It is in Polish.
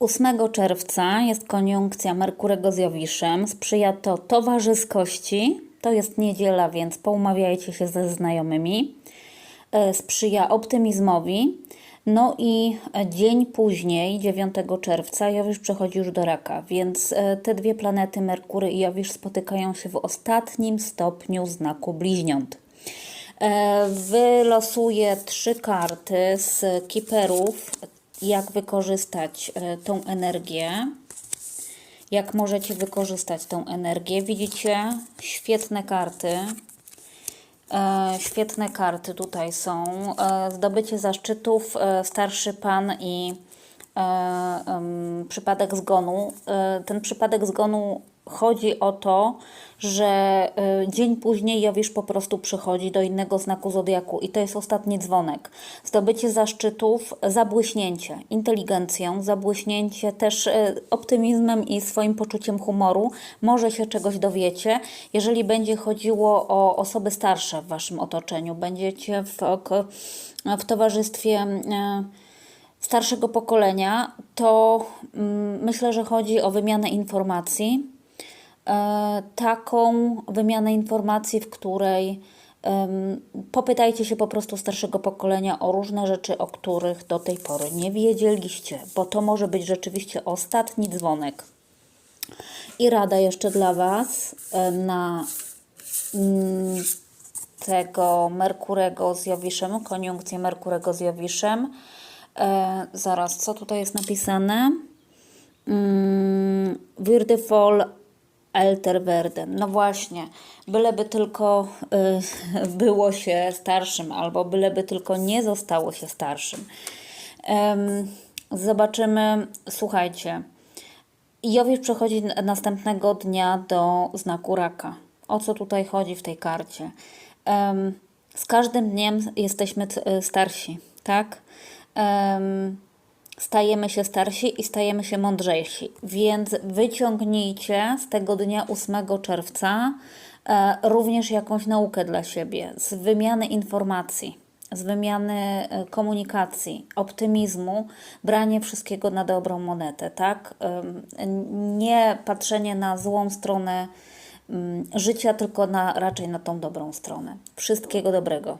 8 czerwca jest koniunkcja Merkurego z Jowiszem. Sprzyja to towarzyskości. To jest niedziela, więc poumawiajcie się ze znajomymi. E, Sprzyja optymizmowi. No i e, dzień później, 9 czerwca, Jowisz przechodzi już do raka, więc e, te dwie planety, Merkury i Jowisz, spotykają się w ostatnim stopniu znaku bliźniąt. Wylosuję trzy karty z kiperów, jak wykorzystać e, tą energię. Jak możecie wykorzystać tą energię? Widzicie świetne karty. E, świetne karty tutaj są. E, zdobycie zaszczytów, e, starszy pan i e, em, przypadek zgonu. E, ten przypadek zgonu chodzi o to, że e, dzień później Jowisz po prostu przychodzi do innego znaku zodiaku i to jest ostatni dzwonek. Zdobycie zaszczytów, zabłyśnięcie inteligencją, zabłyśnięcie też e, optymizmem i swoim poczuciem humoru. Może się czegoś dowiecie. Jeżeli będzie chodziło o osoby starsze w waszym otoczeniu, będziecie w, w towarzystwie e, starszego pokolenia, to mm, myślę, że chodzi o wymianę informacji. E, taką wymianę informacji, w której popytajcie się po prostu starszego pokolenia o różne rzeczy, o których do tej pory nie wiedzieliście, bo to może być rzeczywiście ostatni dzwonek. I rada jeszcze dla Was e, na mm, tego Merkurego z Jowiszem, koniunkcję Merkurego z Jowiszem. E, zaraz, co tutaj jest napisane? Mm, Würdevoll Elter werden. No właśnie, byleby tylko y, było się starszym, albo byleby tylko nie zostało się starszym. Em, zobaczymy, słuchajcie. Jowisz przechodzi następnego dnia do znaku raka. O co tutaj chodzi w tej karcie? Em, z każdym dniem jesteśmy starsi, tak? Em, stajemy się starsi i stajemy się mądrzejsi. Więc wyciągnijcie z tego dnia 8 czerwca e, również jakąś naukę dla siebie, z wymiany informacji, z wymiany e, komunikacji, optymizmu, branie wszystkiego na dobrą monetę, tak? Nie patrzenie na złą stronę mm, życia, tylko na, raczej na tą dobrą stronę. Wszystkiego dobrego.